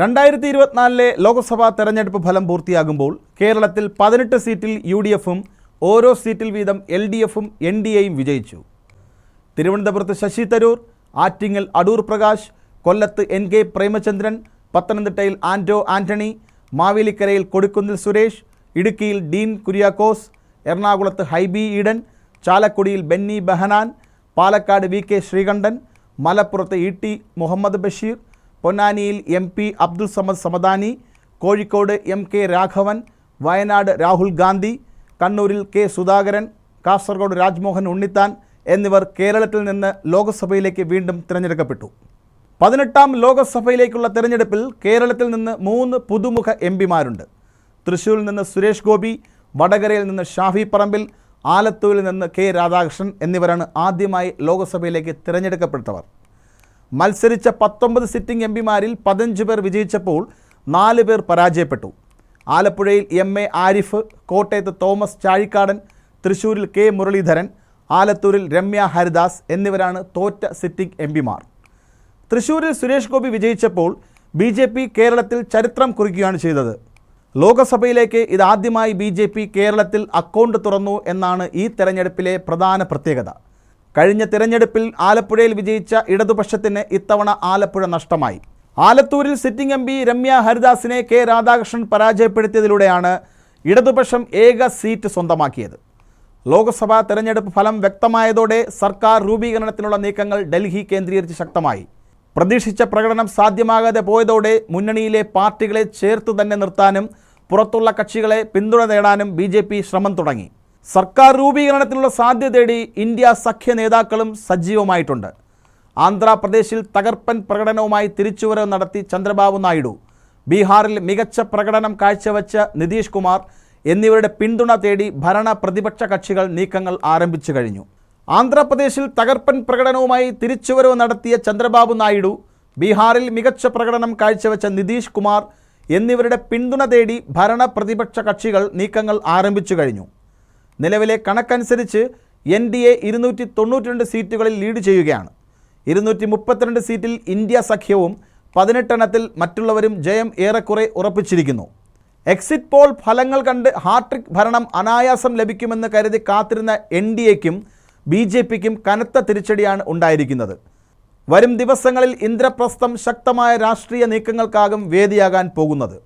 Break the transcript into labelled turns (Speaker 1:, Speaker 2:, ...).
Speaker 1: രണ്ടായിരത്തി ഇരുപത്തിനാലിലെ ലോക്സഭാ തെരഞ്ഞെടുപ്പ് ഫലം പൂർത്തിയാകുമ്പോൾ കേരളത്തിൽ പതിനെട്ട് സീറ്റിൽ യു ഡി എഫും ഓരോ സീറ്റിൽ വീതം എൽ ഡി എഫും എൻ ഡി എയും വിജയിച്ചു. തിരുവനന്തപുരത്ത് ശശി തരൂർ ആറ്റിങ്ങൽ അടൂർ പ്രകാശ് കൊല്ലത്ത് എൻ കെ പ്രേമചന്ദ്രൻ പത്തനംതിട്ടയിൽ ആന്റോ ആന്റണി മാവേലിക്കരയിൽ കൊടിക്കുന്നിൽ സുരേഷ് ഇടുക്കിയിൽ ഡീൻ കുര്യാക്കോസ് എറണാകുളത്ത് ഹൈബി ഈഡൻ ചാലക്കുടിയിൽ ബെന്നി ബെഹനാൻ പാലക്കാട് വി കെ ശ്രീകണ്ഠൻ മലപ്പുറത്ത് ഇ ടി മുഹമ്മദ് ബഷീർ പൊന്നാനിയിൽ M P Abdul Samad Samadani Kozhikode M K Raghavan Wayanad Rahul Gandhi കണ്ണൂരിൽ കെ സുധാകരൻ കാസർഗോഡ് രാജ്മോഹൻ ഉണ്ണിത്താൻ എന്നിവർ കേരളത്തിൽ നിന്ന് ലോക്സഭയിലേക്ക് വീണ്ടും തിരഞ്ഞെടുക്കപ്പെട്ടു. പതിനെട്ടാം ലോക്സഭയിലേക്കുള്ള തിരഞ്ഞെടുപ്പിൽ കേരളത്തിൽ നിന്ന് മൂന്ന് പുതുമുഖ എം പിമാരുണ്ട്. തൃശ്ശൂരിൽ നിന്ന് സുരേഷ് ഗോപി വടകരയിൽ നിന്ന് ഷാഫി പറമ്പിൽ ആലത്തൂരിൽ നിന്ന് കെ രാധാകൃഷ്ണൻ എന്നിവരാണ് ആദ്യമായി ലോക്സഭയിലേക്ക് തിരഞ്ഞെടുക്കപ്പെട്ടവർ. മത്സരിച്ച പത്തൊമ്പത് സിറ്റിംഗ് എം പിമാരിൽ പതിനഞ്ച് പേർ വിജയിച്ചപ്പോൾ നാല് പേർ പരാജയപ്പെട്ടു. ആലപ്പുഴയിൽ എം എ ആരിഫ് കോട്ടയത്ത് തോമസ് ചാഴിക്കാടൻ തൃശൂരിൽ കെ മുരളീധരൻ ആലത്തൂരിൽ രമ്യ ഹരിദാസ് എന്നിവരാണ് തോറ്റ സിറ്റിംഗ് എം പിമാർ. തൃശ്ശൂരിൽ സുരേഷ് ഗോപി വിജയിച്ചപ്പോൾ ബി ജെ പി കേരളത്തിൽ ചരിത്രം കുറിക്കുകയാണ് ചെയ്തത്. ലോകസഭയിലേക്ക് ഇതാദ്യമായി ബി ജെ പി കേരളത്തിൽ അക്കൗണ്ട് തുറന്നു എന്നാണ് ഈ തെരഞ്ഞെടുപ്പിലെ പ്രധാന പ്രത്യേകത. കഴിഞ്ഞ തിരഞ്ഞെടുപ്പിൽ ആലപ്പുഴയിൽ വിജയിച്ച ഇടതുപക്ഷത്തിന് ഇത്തവണ ആലപ്പുഴ നഷ്ടമായി. ആലത്തൂരിൽ സിറ്റിംഗ് എം പി രമ്യ ഹരിദാസിനെ കെ രാധാകൃഷ്ണൻ പരാജയപ്പെടുത്തിയതിലൂടെയാണ് ഇടതുപക്ഷം ഏക സീറ്റ് സ്വന്തമാക്കിയത്. ലോക്സഭാ തെരഞ്ഞെടുപ്പ് ഫലം വ്യക്തമായതോടെ സർക്കാർ രൂപീകരണത്തിനുള്ള നീക്കങ്ങൾ ഡൽഹി കേന്ദ്രീകരിച്ച് ശക്തമായി. പ്രതീക്ഷിച്ച പ്രകടനം സാധ്യമാകാതെ പോയതോടെ മുന്നണിയിലെ പാർട്ടികളെ ചേർത്ത് തന്നെ നിർത്താനും പുറത്തുള്ള കക്ഷികളെ പിന്തുണ നേടാനും ബി ശ്രമം തുടങ്ങി. സർക്കാർ രൂപീകരണത്തിനുള്ള സാധ്യത തേടി ഇന്ത്യ സഖ്യ നേതാക്കളും സജീവമായിട്ടുണ്ട്. ആന്ധ്രാപ്രദേശിൽ തകർപ്പൻ പ്രകടനവുമായി തിരിച്ചുവരവ് നടത്തി ചന്ദ്രബാബു നായിഡു ബീഹാറിൽ മികച്ച പ്രകടനം കാഴ്ചവെച്ച നിതീഷ് കുമാർ എന്നിവരുടെ പിന്തുണ തേടി ഭരണ പ്രതിപക്ഷ കക്ഷികൾ നീക്കങ്ങൾ ആരംഭിച്ചു കഴിഞ്ഞു. ആന്ധ്രാപ്രദേശിൽ തകർപ്പൻ പ്രകടനവുമായി തിരിച്ചുവരവ് നടത്തിയ ചന്ദ്രബാബു നായിഡു ബീഹാറിൽ മികച്ച പ്രകടനം കാഴ്ചവെച്ച നിതീഷ് കുമാർ എന്നിവരുടെ പിന്തുണ തേടി ഭരണ പ്രതിപക്ഷ കക്ഷികൾ നീക്കങ്ങൾ ആരംഭിച്ചു കഴിഞ്ഞു. നിലവിലെ കണക്കനുസരിച്ച് എൻ ഡി എ ഇരുന്നൂറ്റി തൊണ്ണൂറ്റിരണ്ട് സീറ്റുകളിൽ ലീഡ് ചെയ്യുകയാണ്. ഇരുന്നൂറ്റി മുപ്പത്തിരണ്ട് സീറ്റിൽ ഇന്ത്യ സഖ്യവും പതിനെട്ടെണ്ണത്തിൽ മറ്റുള്ളവരും ജയം ഏറെക്കുറെ ഉറപ്പിച്ചിരിക്കുന്നു. എക്സിറ്റ് പോൾ ഫലങ്ങൾ കണ്ട് ഹാട്രിക് ഭരണം അനായാസം ലഭിക്കുമെന്ന് കരുതി കാത്തിരുന്ന എൻ ഡി എക്കും ബി ജെ പിക്കും കനത്ത തിരിച്ചടിയാണ് ഉണ്ടായിരിക്കുന്നത്. വരും ദിവസങ്ങളിൽ ഇന്ദ്രപ്രസ്ഥം ശക്തമായ രാഷ്ട്രീയ നീക്കങ്ങൾക്കാകും വേദിയാകാൻ പോകുന്നത്.